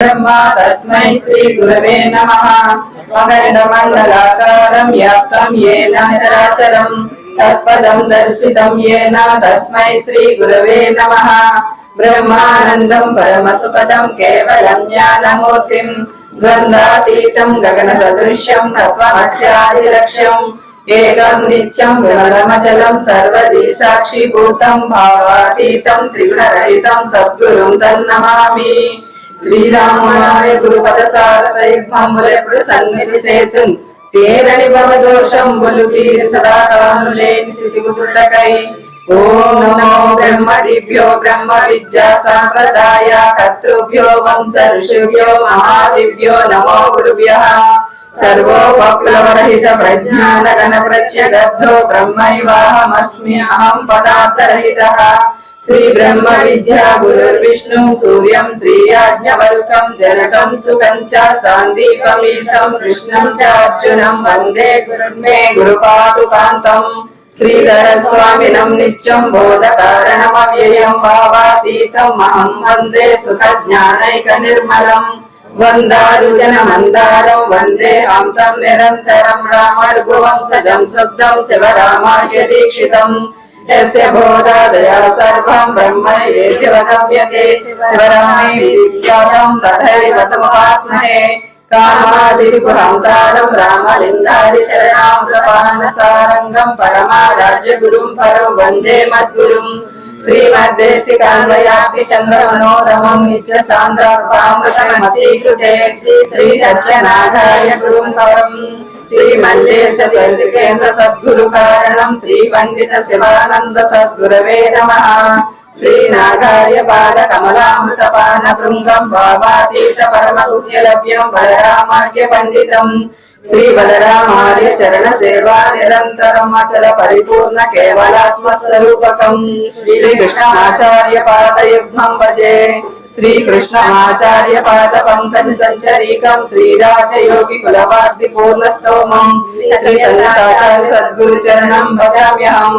బ్రహ్మ తస్మై శ్రీ గురవే నమ మండలాకారం వ్యాప్తం ఏన చరాచరం తత్పదం దర్శితం ఏన తస్మై శ్రీ గురవే నమ బ్రహ్మానందం పరమసుఖదం కేవలం జ్ఞానమూర్తిం ద్వంద్వాతీతం గగన సదృశ్యం తత్వమస్యాది లక్ష్యం ఏకం నిత్యం విమలమచలం సర్వది సాక్షిభూతం భావాతీతం త్రిగుణరహితం సద్గురుం తన్నమామి శ్రీరామాయ గురుపద సారసయుగ్మములెప్పుడు సన్నిధి సేతున్ తేరని భవదోషంబులు తీరు సదాకాలు లేని స్థితి కుదుటకై ఓం నమో బ్రహ్మ దివ్యో బ్రహ్మ విద్యా సాంప్రదాయ కర్తృభ్యో వంశ ఋషిభ్యో మహాదివ్యో నమో గురుభ్య. సర్వోపప్లవరహిత ప్రజ్ఞాన గణ ప్రత్యగద్ధో బ్రహ్మైవాహమస్మి అహం పదార్థరహిత. శ్రీ బ్రహ్మ విద్యా గురుర్విష్ణు సూర్యం శ్రీయాజ్ఞవల్కం జనకం సుఖం చ సాందీపమీశం కృష్ణం చ అర్జునం వందే గురుర్మే గురుపాదుకాంతం శ్రీధర స్వామినం నిత్యం బోధకారణమవ్యయం భావాతీతం అహం వందే సుఖ జ్ఞానైక నిర్మలం వందారుజన మందారం వందే అంతం నిరంతరం రామడుగు వంశజం శుద్ధం శివరామాఖ్య దీక్షితం యస్య బోధాదయా సర్వం బ్రహ్మైవేద్యవగమ్యతే శివరామై విఖ్యాతం తథైవ తమహాస్మహే కామాదిరిపురంతారం రామలింగాది చరణామృతపానసారంగం పరమారాజ్య గురుం పరం వందే మద్గురుం శ్రీమద్దేశికాన్వయాప్తి చంద్ర మనోరమం నిత్య సాంద్రామృతమతీకృతే శ్రీ సత్యనాథాయ గురుం పరం శ్రీ మల్లేశ కేంద్ర సద్గురు కారణం శ్రీ పండిత శివానంద సద్గురవే నమ శ్రీ బలరామార్య చరణ సేవా నిరంతరం అచల పరిపూర్ణ కేవలాత్మ స్వరూపకం శ్రీ కృష్ణాచార్య పాదయుగ్మం భజే. శ్రీ కృష్ణమాచార్య పాద పంకజ సంచరీకం శ్రీరాజయోగి కులవార్తి పూర్ణ స్తోమం శ్రీ సన్యాసాచార్య సద్గురు చరణం భజామ్యహం.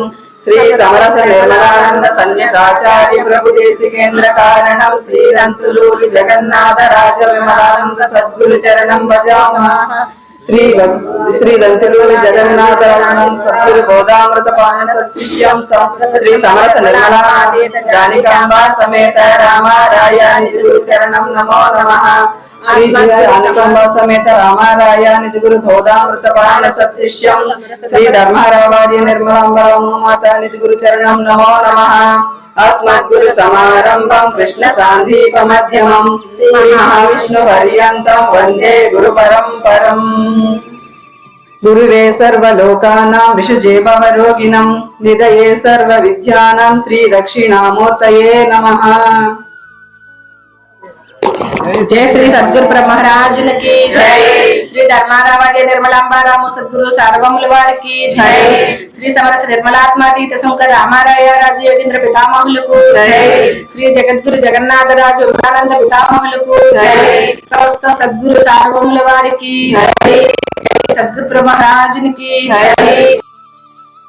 శ్రీ సమరస నిర్మలానంద సన్యసాచార్య ప్రభు దేశికేంద్ర కారణం శ్రీరంతులూరి జగన్నాథ రాజ విమలానంద సద్గురు చరణం భజామః శ్రీ శ్రీ దంతులూరి జగన్నాథ సద్గురు బోధామృత పాన సత్శిష్యం శ్రీ సమరస నిర్మలా జానికాంబా సమేత రామారాయ నిజగురు చరణం నమో నమః శ్రీ జానికాంబా సమేత రామారాయ నిజగురు బోధామృత పాన సత్శిష్యం శ్రీ ధర్మారావార్య నిర్మలాంబరము మాత నిజగురు చరణం నమో నమః అస్మద్గురు సమారంభం కృష్ణ సాందీప మధ్యమం శ్రీ మహావిష్ణు పర్యంతం వందే గురు పరంపరం గురువే సర్వలోకానాం నిదయే సర్వ విద్యానాం శ్రీ దక్షిణామూర్తయే నమః జయ శ్రీ సద్గురు బ్రహ్మరాజులకి జై. శ్రీ ధర్మారావార్య నిర్మలాంబారాము సద్గురు సార్వముల వారికి జై. శ్రీ సమరస నిర్మలాత్మాతీత సుంక రామారాయ రాజు యోగేంద్ర పితామహులకు జై. శ్రీ జగద్గురు జగన్నాథరాజు విమానంద పితామహులకు జై. సమస్త సద్గురు సార్వముల వారికి జై. సద్గురు బ్రహ్మరాజునికి జై.